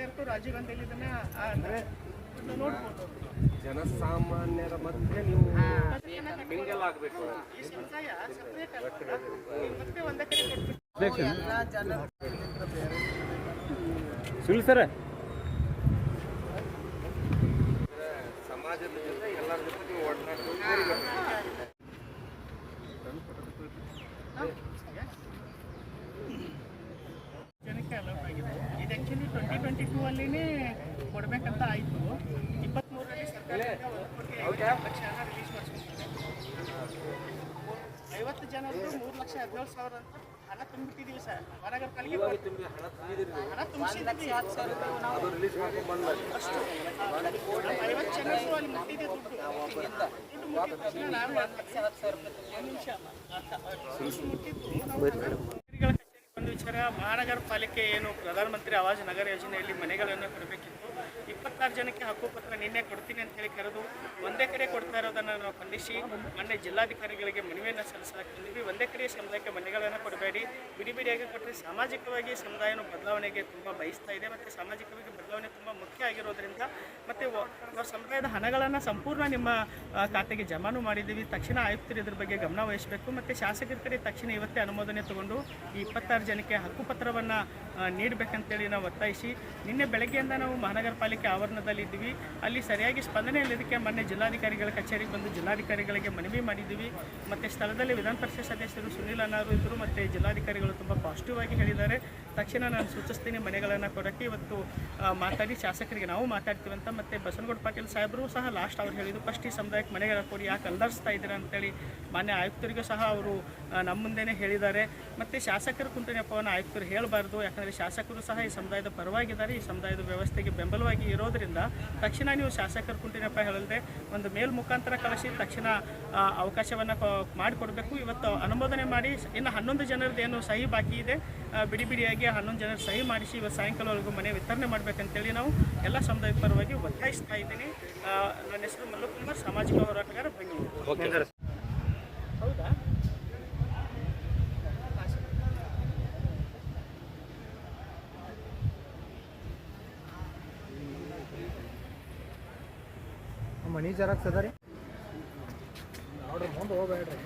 ಆಗ್ತಾ ರಾಜೀವ್ ಗಾಂಧಿಯಲ್ಲಿ ಇದನ್ನ ನೋಡ್ಬೋದು. ಜನಸಾಮಾನ್ಯರ ಮಧ್ಯೆ ನೀವು ಮಿಂಗಲ್ ಆಗಬೇಕು. ಸಮಾಜದ ಜೊತೆ ಎಲ್ಲರ ಜೊತೆ ನೀವು ಒಡನಾಟ ಆ್ಯಕ್ಚುಲಿ ಟ್ವೆಂಟಿ ಟ್ವೆಂಟಿ ಟೂ ಅಲ್ಲಿನೇ ಕೊಡಬೇಕಂತ ಆಯಿತು ಇಪ್ಪತ್ತ್ಮೂರರಲ್ಲಿ ಸರ್ಕಾರದಿಂದ ಒಂದು ಕೋಟಿ ಐವತ್ತು ಲಕ್ಷ ಹಣ ರಿಲೀಸ್ ಮಾಡಿಸ್ಕೊಂಡಿದ್ದಾರೆ ಐವತ್ತು ಜನರು ಮೂರು ಲಕ್ಷ ಹದಿನೇಳು ಸಾವಿರ ಅಂತ ಹಣ ತುಂಬಿಟ್ಟಿದ್ದೀವಿ ಸರ್ ಮಹಾನಗರ ಪಾಲಿಕೆ ಹಣ ತುಂಬಿಸಿದ್ದೀವಿ ಅದು ರಿಲೀಸ್ ಮಾಡ್ಕೊಂಡು ಬಂದ್ಮೇಲೆ ಅಷ್ಟು ನಮ್ಮ ಐವತ್ತು ಜನರು ಅಲ್ಲಿ ಮುಟ್ಟಿದೆ ದುಡ್ಡು ದುಡ್ಡು ಮುಟ್ಟಿದ ತಕ್ಷಣ ನಾವೇ ಒಂದು ನಿಮಿಷ ದುಡ್ಡು ಮುಟ್ಟಿದ್ದು ವಿಚಾರ ಮಹಾನಗರ ಪಾಲಿಕೆ ಏನು ಪ್ರಧಾನಮಂತ್ರಿ ಆವಾಸ್ ನಗರ ಯೋಜನೆಯಲ್ಲಿ ಮನೆಗಳನ್ನು ಕೊಡಬೇಕಿತ್ತು ಇಪ್ಪತ್ತಾರು ಜನಕ್ಕೆ ಹಕ್ಕುಪತ್ರ ನಿನ್ನೆ ಕೊಡ್ತೀನಿ ಅಂತ ಹೇಳಿ ಕರೆದು ಒಂದೇ ಕಡೆ ಕೊಡ್ತಾ ಇರೋದನ್ನು ನಾವು ಖಂಡಿಸಿ, ಮೊನ್ನೆ ಜಿಲ್ಲಾಧಿಕಾರಿಗಳಿಗೆ ಮನವಿಯನ್ನು ಸಲ್ಲಿಸಲಾಗ್ತಿದ್ದೀವಿ ಒಂದೇ ಕಡೆ ಸಮುದಾಯಕ್ಕೆ ಮನೆಗಳನ್ನು ಕೊಡಬೇಡಿ. ಬಿಡಿ ಬಿಡಿಯಾಗಿ ಕೊಟ್ಟರೆ ಸಾಮಾಜಿಕವಾಗಿ ಸಮುದಾಯನ ಬದಲಾವಣೆಗೆ ತುಂಬ ಬಯಸ್ತಾ ಇದೆ ಮತ್ತು ಸಾಮಾಜಿಕವಾಗಿ ಬದಲಾವಣೆ ತುಂಬ ಮುಖ್ಯ ಆಗಿರೋದ್ರಿಂದ ಮತ್ತು ನಾವು ಸಮುದಾಯದ ಹಣಗಳನ್ನು ಸಂಪೂರ್ಣ ನಿಮ್ಮ ಖಾತೆಗೆ ಜಮಾನು ಮಾಡಿದ್ದೀವಿ. ತಕ್ಷಣ ಆಯುಕ್ತರು ಇದ್ರ ಬಗ್ಗೆ ಗಮನ ವಹಿಸಬೇಕು. ಮತ್ತು ಶಾಸಕರ ಕಡೆ ತಕ್ಷಣ ಇವತ್ತೇ ಅನುಮೋದನೆ ತಗೊಂಡು ಈ ಇಪ್ಪತ್ತಾರು ಜನಕ್ಕೆ ಹಕ್ಕುಪತ್ರವನ್ನು ನೀಡಬೇಕಂತೇಳಿ ನಾವು ಒತ್ತಾಯಿಸಿ. ನಿನ್ನೆ ಬೆಳಗ್ಗೆಯಿಂದ ನಾವು ಮಹಾನಗರ ಪಾಲಿಕೆ ಆವರಣದಲ್ಲಿ ಇದ್ದೀವಿ ಅಲ್ಲಿ ಸರಿಯಾಗಿ ಸ್ಪಂದನೆ ಇಲ್ಲದಕ್ಕೆ ಮೊನ್ನೆ ಜಿಲ್ಲಾಧಿಕಾರಿಗಳ ಕಚೇರಿಗೆ ಬಂದು ಜಿಲ್ಲಾಧಿಕಾರಿಗಳಿಗೆ ಮನವಿ ಮಾಡಿದ್ದೀವಿ. ಮತ್ತು ಸ್ಥಳದಲ್ಲಿ ವಿಧಾನ ಪರಿಷತ್ ಸದಸ್ಯರು ಸುನೀಲ್ ಅನ್ನಾರು ಇದ್ದರು. ಮತ್ತು ಜಿಲ್ಲಾಧಿಕಾರಿಗಳು ತುಂಬ ಪಾಸಿಟಿವ್ ಆಗಿ ಹೇಳಿದ್ದಾರೆ. ತಕ್ಷಣ ನಾನು ಸೂಚಿಸ್ತೀನಿ ಮನೆಗಳನ್ನು ಕೊಡೋಕ್ಕೆ ಇವತ್ತು ಮಾತಾಡಿ ಶಾಸಕರಿಗೆ ನಾವು ಮಾತಾಡ್ತೀವಿ ಅಂತ. ಮತ್ತು ಬಸನಗೌಡ ಪಾಟೀಲ್ ಸಾಹೇಬರು ಸಹ ಲಾಸ್ಟ್ ಅವ್ರು ಹೇಳಿದ್ರು ಫಸ್ಟ್ ಈ ಸಮುದಾಯಕ್ಕೆ ಮನೆಗಳ ಕೊಡಿ, ಯಾಕೆ ಅಲ್ದರ್ಸ್ತಾ ಇದ್ದೀರಾ ಅಂತೇಳಿ ಮಾನ್ಯ ಆಯುಕ್ತರಿಗೂ ಸಹ ಅವರು ನಮ್ಮ ಮುಂದೆನೇ ಹೇಳಿದ್ದಾರೆ. ಮತ್ತು ಶಾಸಕರು ಕುಂಟನೆಪ್ಪವನ್ನು ಆಯುಕ್ತರು ಹೇಳಬಾರ್ದು. ಯಾಕಂದರೆ ಶಾಸಕರು ಸಹ ಈ ಸಮುದಾಯದ ಪರವಾಗಿದ್ದಾರೆ. ಈ ಸಮುದಾಯದ ವ್ಯವಸ್ಥೆಗೆ ಬೆಂಬಲವಾಗಿ ಇರೋದ್ರಿಂದ ತಕ್ಷಣ ನೀವು ಶಾಸಕರ ಕುಂಟಿನಪ್ಪ ಹೇಳಲ್ದೆ ಒಂದು ಮೇಲ್ ಮುಖಾಂತರ ಕಳಿಸಿ ತಕ್ಷಣ ಅವಕಾಶವನ್ನು ಮಾಡಿಕೊಡಬೇಕು. ಇವತ್ತು ಅನುಮೋದನೆ ಮಾಡಿ, ಇನ್ನು ಹನ್ನೊಂದು ಜನರದ್ದು ಏನು ಸಹಿ ಬಾಕಿ ಇದೆ ಬಿಡಿ ಬಿಡಿಯಾಗಿ ಹನ್ನೊಂದು ಜನರ ಸಹಿ ಮಾಡಿಸಿ ಇವತ್ತು ಸಾಯಂಕಾಲವರೆಗೂ ಮನೆ ವಿತರಣೆ ಮಾಡಬೇಕಂತೇಳಿ ನಾವು ಎಲ್ಲ ಸಮುದಾಯದ ಪರವಾಗಿ ಒತ್ತಾಯಿಸ್ತಾ ಇದ್ದೀನಿ. ನನ್ನ ಹೆಸರು ಮಲ್ಲಕುಮಾರ್, ಸಾಮಾಜಿಕ ಹೋರಾಟಗಾರ ಬೆಂಗಳೂರು. ಮನಿ ಜರಾಕ್ಸ್ ಅದ ರೀ. ನೋಡ್ರಿ ಮುಂದೆ ಹೋಗ್ಬೇಡ್ರಿ